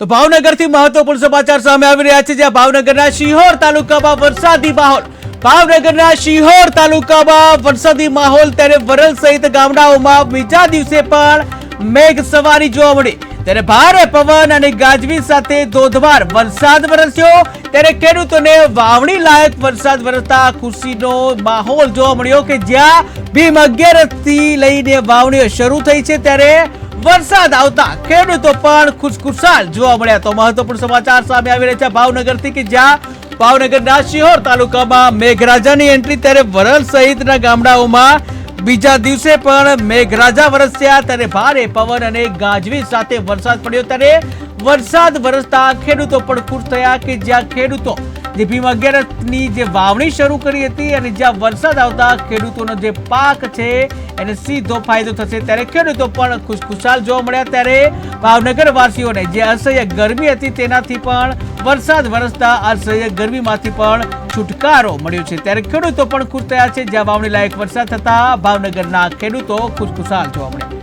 તો ભાવનગરથી મહત્વપૂર્ણ સમાચાર સામે આવી રહ્યા છે, જ્યાં ભાવનગરના શિહોર તાલુકામાં વરસાદી માહોલ. ભાવનગરના શિહોર તાલુકામાં વરસાદી માહોલ, ત્યારે વરલ સહિત ગામડાઓમાં બીજા દિવસે પણ મેઘ સવારી જોવા મળી. ત્યારે ભારે પવન અને ગાજવી સાથે ધોધમાર વરસાદ વરસ્યો. ત્યારે ખેડૂતોને વાવણી લાયક વરસાદ વરસતા ખુશીનો માહોલ જોવા મળ્યો કે જ્યાં ભીમ અગિયારસથી લઈને વાવણીઓ શરૂ થઈ છે, ત્યારે વરસાદ આવતા ખેડૂતો પણ ખુશખુશાલ જોવા મળ્યા. તો મહત્વપૂર્ણ સમાચાર સામે આવી રહ્યા છે ભાવનગરથી કે જ્યાં ભાવનગરના શિહોર તાલુકામાં મેઘરાજાની એન્ટ્રી ત્યારે વરલ સહિતના ગામડાઓમાં બીજા દિવસે પણ મેઘરાજા વરસ્યા. ત્યારે ભારે પવન અને ગાજવી સાથે વરસાદ પડ્યો. ત્યારે વરસાદ વરસતા ખેડૂતો પણ ખુશ થયા કે જ્યાં ખેડૂતો જે ભીમ અગિયારસની જે વાવણી શરૂ કરી હતી અને જ્યાં વરસાદ આવતા ખેડૂતોનો જે પાક છે એને સીધો ફાયદો થશે ત્યારે ખેડૂતો પણ ખુશખુશાલ જોવા મળ્યા ત્યારે ભાવનગર વાસીઓને જે અસહ્ય ગરમી હતી તેનાથી પણ વરસાદ વરસતા અસહ્ય ગરમીમાંથી પણ છુટકારો મળ્યો છે. ત્યારે ખેડૂતો પણ ખુશ થયા છે. જ્યાં વાવણી લાયક વરસાદ થતા ભાવનગરના ખેડૂતો ખુશખુશાલ જોવા મળ્યા.